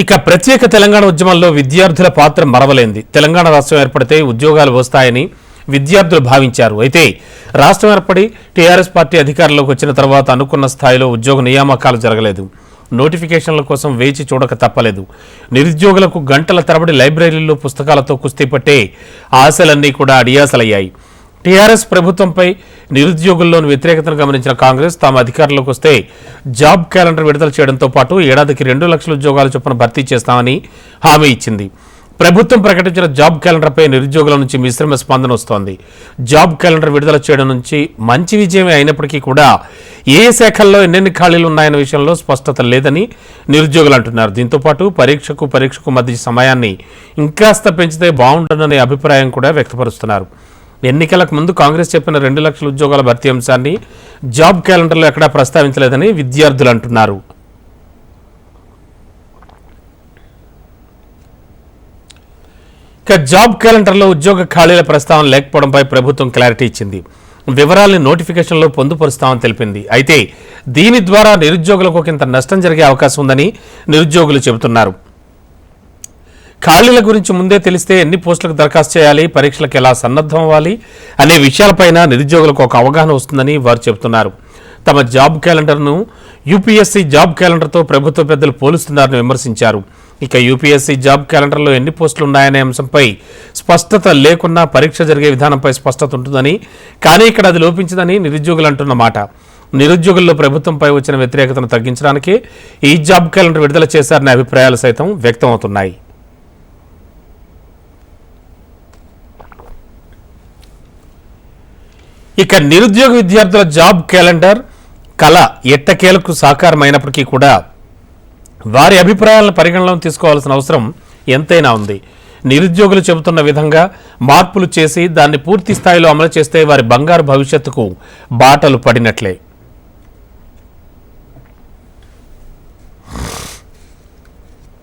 ఇక ప్రత్యేక తెలంగాణ ఉద్యమంలో విద్యార్థుల పాత్ర మరవలేంది. తెలంగాణ రాష్ట్రం ఏర్పడితే ఉద్యోగాలు వస్తాయని విద్యార్థులు భావించారు. అయితే రాష్ట్రం ఏర్పడి టీఆర్ఎస్ పార్టీ అధికారంలోకి వచ్చిన తర్వాత అనుకున్న స్థాయిలో ఉద్యోగ నియామకాలు జరగలేదు. నోటిఫికేషన్ల కోసం వేచి చూడక తప్పలేదు. నిరుద్యోగులకు గంటల తరబడి లైబ్రరీల్లో పుస్తకాలతో కుస్తీ పట్టే ఆశలన్నీ కూడా అడియాసలయ్యాయి. టీఆర్ఎస్ ప్రభుత్వంపై నిరుద్యోగుల్లోని వ్యతిరేకతను గమనించిన కాంగ్రెస్ తాము అధికారంలోకి వస్తే జాబ్ క్యాలెండర్ విడుదల చేయడంతో పాటు ఏడాదికి రెండు లక్షల ఉద్యోగాల చొప్పున భర్తీ చేస్తామని హామీ ఇచ్చింది. ప్రభుత్వం ప్రకటించిన జాబ్ క్యాలెండర్పై నిరుద్యోగుల నుంచి మిశ్రమ స్పందన వస్తోంది. జాబ్ క్యాలెండర్ విడుదల చేయడం నుంచి మంచి విజయమే అయినప్పటికీ కూడా ఏ శాఖల్లో ఎన్నెన్ని ఖాళీలు ఉన్నాయన్న విషయంలో స్పష్టత లేదని నిరుద్యోగులు అంటున్నారు. దీంతో పాటు పరీక్షకు పరీక్షకు మధ్య సమయాన్ని ఇంకాస్త పెంచితే బాగుంటుందనే అభిప్రాయం కూడా వ్యక్తపరుస్తున్నారు. ఎన్నికలకు ముందు కాంగ్రెస్ చెప్పిన రెండు లక్షల ఉద్యోగాల భర్తీ అంశాన్ని జాబ్ క్యాలెండర్లో ఎక్కడా ప్రస్తావించలేదని విద్యార్థులు అంటున్నారు. ఇక జాబ్ క్యాలెండర్లో ఉద్యోగ ఖాళీల ప్రస్తావన లేకపోవడంపై ప్రభుత్వం క్లారిటీ ఇచ్చింది. వివరాలను నోటిఫికేషన్లో పొందుపరుస్తామని తెలిపింది. అయితే దీని ద్వారా నిరుద్యోగులకు ఒకంత నష్టం జరిగే అవకాశం ఉందని నిరుద్యోగులు చెబుతున్నారు. ఖాళీల గురించి ముందే తెలిస్తే ఎన్ని పోస్టులకు దరఖాస్తు చేయాలి పరీక్షలకు ఎలా సన్నద్ధం అవ్వాలి అనే విషయాలపైన నిరుద్యోగులకు ఒక అవగాహన వస్తుందని వారు చెబుతున్నారు. తమ జాబ్ క్యాలెండర్ను యూపీఎస్సీ జాబ్ క్యాలెండర్తో ప్రభుత్వ పెద్దలు పోలుస్తున్నారని విమర్శించారు. ఇక యూపీఎస్సీ జాబ్ క్యాలెండర్లో ఎన్ని పోస్టులు ఉన్నాయనే అంశంపై స్పష్టత లేకున్నా పరీక్ష జరిగే విధానంపై స్పష్టత ఉంటుందని కానీ ఇక్కడ అది లోపించిందని నిరుద్యోగులు అంటున్న మాట. నిరుద్యోగుల్లో ప్రభుత్వంపై వచ్చిన వ్యతిరేకతను తగ్గించడానికి ఈ జాబ్ క్యాలెండర్ విడుదల చేశారనే అభిప్రాయాలు సైతం వ్యక్తమవుతున్నాయి. ఇక నిరుద్యోగ విద్యార్థుల జాబ్ క్యాలెండర్ కళ ఎట్టకేలకు సాకారమైనప్పటికీ కూడా వారి అభిప్రాయాలను పరిగణలోకి తీసుకోవాల్సిన అవసరం ఎంతైనా ఉంది. నిరుద్యోగులు చెబుతున్న విధంగా మార్పులు చేసి దాన్ని పూర్తి స్థాయిలో అమలు చేస్తే వారి బంగారు భవిష్యత్తుకు బాటలు పడినట్లే.